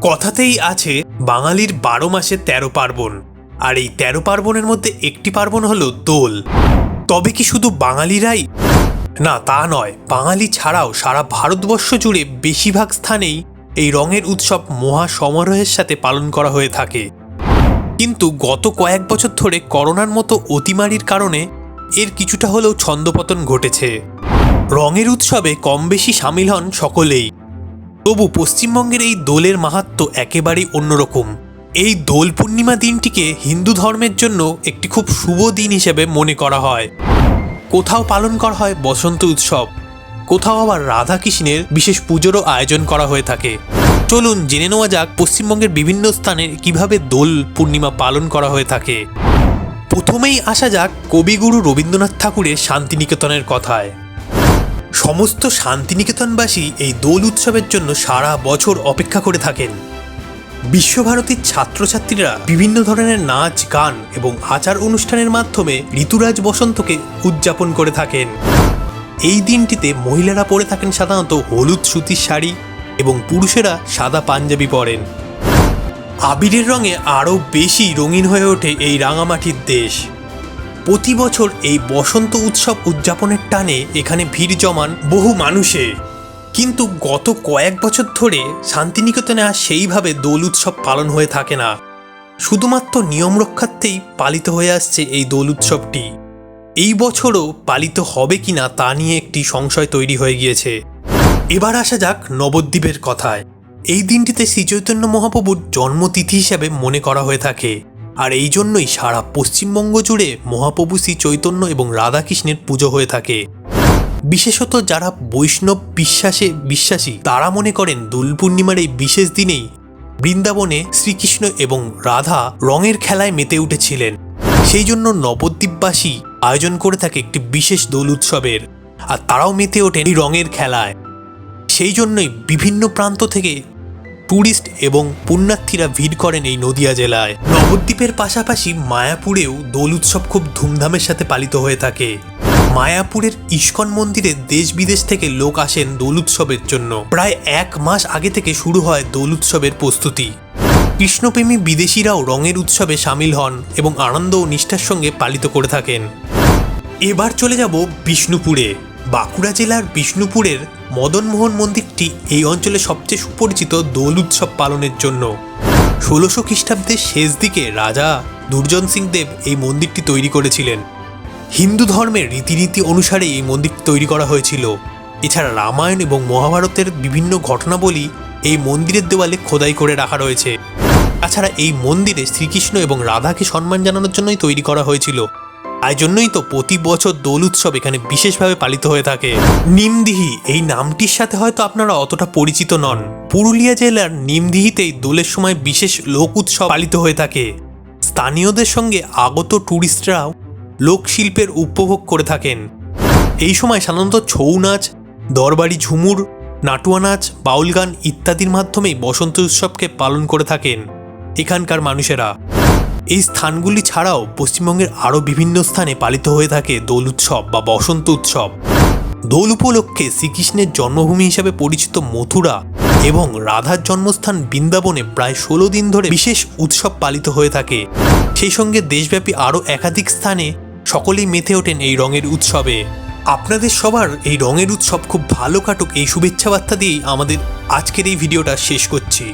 কথাতেই আছে, বাঙালির বারো মাসে তেরো পার্বণ। আর এই তেরো পার্বণের মধ্যে একটি পার্বণ হলো দোল। তবে কি শুধু বাঙালিরাই? না, তা নয়। বাঙালি ছাড়াও সারা ভারতবর্ষ জুড়ে বেশিরভাগ স্থানেই এই রঙের উৎসব মহা সমারোহের সাথে পালন করা হয়ে থাকে। কিন্তু গত কয়েক বছর ধরে করোনার মতো অতিমারির কারণে এর কিছুটা হলেও ছন্দপতন ঘটেছে। রঙের উৎসবে কম বেশি সামিল হন সকলেই। তবু পশ্চিমবঙ্গের এই দোলের মাহাত্ম্য একেবারেই অন্যরকম। এই দোল পূর্ণিমা দিনটিকে হিন্দু ধর্মের জন্য একটি খুব শুভ দিন হিসেবে মনে করা হয়। কোথাও পালন করা হয় বসন্ত উৎসব, কোথাও আবার রাধা কৃষ্ণের বিশেষ পুজোরও আয়োজন করা হয়ে থাকে। চলুন জেনে নেওয়া যাক পশ্চিমবঙ্গের বিভিন্ন স্থানে কীভাবে দোল পূর্ণিমা পালন করা হয়ে থাকে। প্রথমেই আসা যাক কবিগুরু রবীন্দ্রনাথ ঠাকুরের শান্তিনিকেতনের কথায়। সমস্ত শান্তিনিকেতনবাসী এই দোল উৎসবের জন্য সারা বছর অপেক্ষা করে থাকেন। বিশ্বভারতীর ছাত্রছাত্রীরা বিভিন্ন ধরনের নাচ, গান এবং আচার অনুষ্ঠানের মাধ্যমে ঋতুরাজ বসন্তকে উদযাপন করে থাকেন। এই দিনটিতে মহিলারা পরে থাকেন সাধারণত হলুদ সুতির শাড়ি এবং পুরুষেরা সাদা পাঞ্জাবি পরেন। আবিরের রঙে আরও বেশি রঙিন হয়ে ওঠে এই রাঙামাটির দেশ। প্রতি বছর এই বসন্ত উৎসব উদযাপনের টানে এখানে ভিড় জমান বহু মানুষে কিন্তু গত কয়েক বছর ধরে শান্তিনিকেতনে আর সেইভাবে দোল উৎসব পালন হয়ে থাকে না। শুধুমাত্র নিয়ম রক্ষার্থেই পালিত হয়ে আসছে এই দোল উৎসবটি। এই বছরও পালিত হবে কিনা তা নিয়ে একটি সংশয় তৈরি হয়ে গিয়েছে। এবার আসা যাক নবদ্বীপের কথায়। এই দিনটিতে শ্রীচৈতন্য মহাপ্রভুর জন্মতিথি হিসেবে মনে করা হয়ে থাকে। আর এই জন্যই সারা পশ্চিমবঙ্গ জুড়ে মহাপ্রভু শ্রী চৈতন্য এবং রাধাকৃষ্ণের পুজো হয়ে থাকে। বিশেষত যারা বৈষ্ণব বিশ্বাসে বিশ্বাসী, তারা মনে করেন দোল পূর্ণিমার এই বিশেষ দিনেই বৃন্দাবনে শ্রীকৃষ্ণ এবং রাধা রঙের খেলায় মেতে উঠেছিলেন। সেই জন্য নবদ্বীপবাসী আয়োজন করে থাকে একটি বিশেষ দোল উৎসবের। আর তারাও মেতে ওঠেন এই রঙের খেলায়। সেই জন্যই বিভিন্ন প্রান্ত থেকে ট্যুরিস্ট এবং পুণ্যার্থীরা ভিড় করেন এই নদিয়া জেলায়। নবদ্বীপের পাশাপাশি মায়াপুরেও দোল উৎসব খুব ধুমধামের সাথে পালিত হয়ে থাকে। মায়াপুরের ইস্কন মন্দিরে দেশ বিদেশ থেকে লোক আসেন দোল উৎসবের জন্য। প্রায় এক মাস আগে থেকে শুরু হয় দোল উৎসবের প্রস্তুতি। কৃষ্ণপ্রেমী বিদেশিরাও রঙের উৎসবে সামিল হন এবং আনন্দ ও নিষ্ঠার সঙ্গে পালিত করে থাকেন। এবার চলে যাব বিষ্ণুপুরে। বাঁকুড়া জেলার বিষ্ণুপুরের মদনমোহন মন্দিরটি এই অঞ্চলে সবচেয়ে সুপরিচিত দোল উৎসব পালনের জন্য। ষোলোশো খ্রিস্টাব্দের শেষ দিকে রাজা দুর্জন সিং দেব এই মন্দিরটি তৈরি করেছিলেন। হিন্দু ধর্মের রীতিনীতি অনুসারে এই মন্দিরটি তৈরি করা হয়েছিল। এছাড়া রামায়ণ এবং মহাভারতের বিভিন্ন ঘটনাবলী এই মন্দিরের দেওয়ালে খোদাই করে রাখা রয়েছে। তাছাড়া এই মন্দিরে শ্রীকৃষ্ণ এবং রাধাকে সম্মান জানানোর জন্যই তৈরি করা হয়েছিল। তাই জন্যই তো প্রতি বছর দোল উৎসব এখানে বিশেষভাবে পালিত হয়ে থাকে। নিমদিহি, এই নামটির সাথে হয়তো আপনারা অতটা পরিচিত নন। পুরুলিয়া জেলার নিমদিহিতেই দোলের সময় বিশেষ লোক উৎসব পালিত হয়ে থাকে। স্থানীয়দের সঙ্গে আগত ট্যুরিস্টরাও লোকশিল্পের উপভোগ করে থাকেন। এই সময় সাধারণত ছৌ নাচ, দরবারি ঝুমুর, নাটুয়া নাচ, বাউল গান ইত্যাদির মাধ্যমেই বসন্ত উৎসবকে পালন করে থাকেন এখানকার মানুষেরা। এই স্থানগুলি ছাড়াও পশ্চিমবঙ্গের আরও বিভিন্ন স্থানে পালিত হয়ে থাকে দোল উৎসব বা বসন্ত উৎসব। দোল উপলক্ষে শ্রীকৃষ্ণের জন্মভূমি হিসাবে পরিচিত মথুরা এবং রাধার জন্মস্থান বৃন্দাবনে প্রায় ষোলো দিন ধরে বিশেষ উৎসব পালিত হয়ে থাকে। সেই সঙ্গে দেশব্যাপী আরও একাধিক স্থানে সকলেই মেতে ওঠেন এই রঙের উৎসবে। আপনাদের সবার এই রঙের উৎসব খুব ভালো কাটুক এই শুভেচ্ছা বার্তা দিয়েই আমাদের আজকের এই ভিডিওটা শেষ করছি।